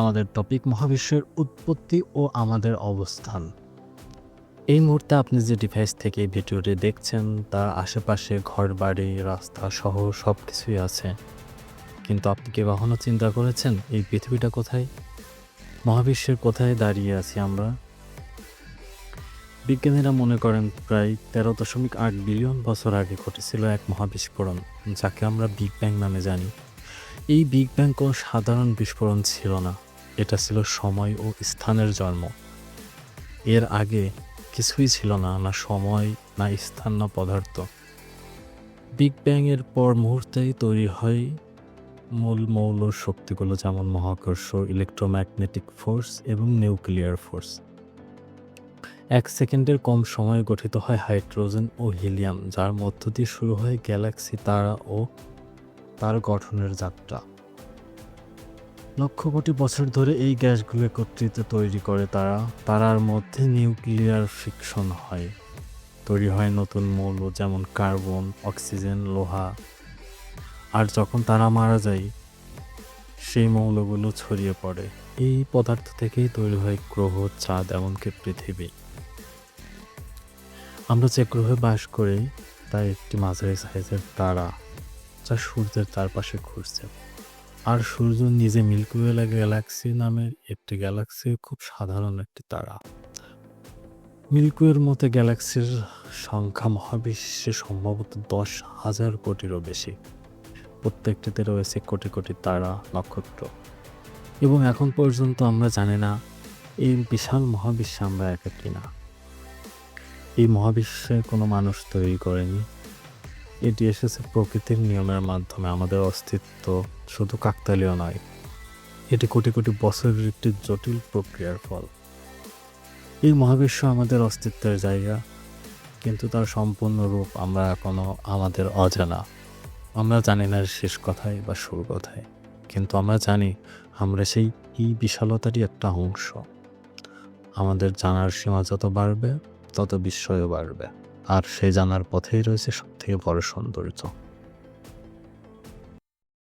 আমাদের টপিক মহাবিশ্বের উৎপত্তি ও আমাদের অবস্থান। এই মুহূর্তে আপনি যে ডিভাইস থেকে ভিডিওটি দেখছেন, তার আশেপাশে ঘর, বাড়ি, রাস্তা শহর সব কিছুই আছে। কিন্তু আপনি কি কখনো চিন্তা করেছেন, এই পৃথিবীটা কোথায়? মহাবিশ্বের কোথায় দাঁড়িয়ে আছি আমরা? বিজ্ঞানীরা মনে করেন প্রায় তেরো দশমিক আট বিলিয়ন বছর আগে ঘটেছিল এক মহাবিস্ফোরণ, যাকে আমরা বিগ ব্যাং নামে জানি। এই বিগ ব্যাং কোনো সাধারণ বিস্ফোরণ ছিল না। এটা ছিল সময় ও স্থানের জন্ম। এর আগে কিছুই ছিল না না সময়, না স্থান, না পদার্থ। বিগ ব্যাং এর পর মুহূর্তেই তৈরি হয় মূল মৌল শক্তিগুলো যেমন মহাকর্ষ ইলেকট্রোম্যাগনেটিক ফোর্স এবং নিউক্লিয়ার ফোর্স এক সেকেন্ডের কম সময়ে গঠিত হয় হাইড্রোজেন ও হিলিয়াম, যার মধ্য দিয়ে শুরু হয় গ্যালাক্সি তারা ও তার গঠনের যাত্রা। লক্ষ কোটি বছর ধরে এই গ্যাসগুলো একত্রিত তৈরি করে তারা, তারার মধ্যে নিউক্লিয়ার ফিকশন হয়। তৈরি হয় নতুন মৌল যেমন কার্বন, অক্সিজেন, লোহা। আর যখন তারা মারা যায়, সেই মৌলগুলো ছড়িয়ে পড়ে। এই পদার্থ থেকেই তৈরি হয় গ্রহ, চাঁদ এমনকি পৃথিবী। আমরা যে গ্রহে বাস করি তা একটি মাঝারি সাইজের তারা, যা সূর্যের চারপাশে ঘুরছে। আর সূর্য নিজে মিল্কিওয়েলা গ্যালাক্সি নামের একটি গ্যালাক্সি খুব সাধারণ একটি তারা। মিল্কিওয়ের মতো গ্যালাক্সির সংখ্যা মহাবিশ্বে সম্ভবত দশ হাজার কোটিরও বেশি। প্রত্যেকটিতে রয়েছে কোটি কোটি তারা, নক্ষত্র। এবং এখন পর্যন্ত আমরা জানি না এই বিশাল মহাবিশ্বে আমরা একা কিনা। এই মহাবিশ্বে কোনো মানুষ তৈরি করেনি। এটি এসেছে প্রকৃতির নিয়মের মাধ্যমে আমাদের অস্তিত্ব শুধু কাকতালীয় নয়, এটি কোটি কোটি বছরের একটি জটিল প্রক্রিয়ার ফল। এই মহাবিশ্ব আমাদের অস্তিত্বের জায়গা, কিন্তু তার সম্পূর্ণ রূপ আমরা এখনও আমাদের অজানা। আমরা জানি না শেষ কথায় বা শুরু কথায়, কিন্তু আমরা জানি আমরা সেই এই বিশালতারই একটা অংশ। আমাদের জানার সীমা যত বাড়বে, তত বিস্ময়ও বাড়বে। আর সে জানার পথেই রয়েছে সবথেকে বড় সৌন্দর্য।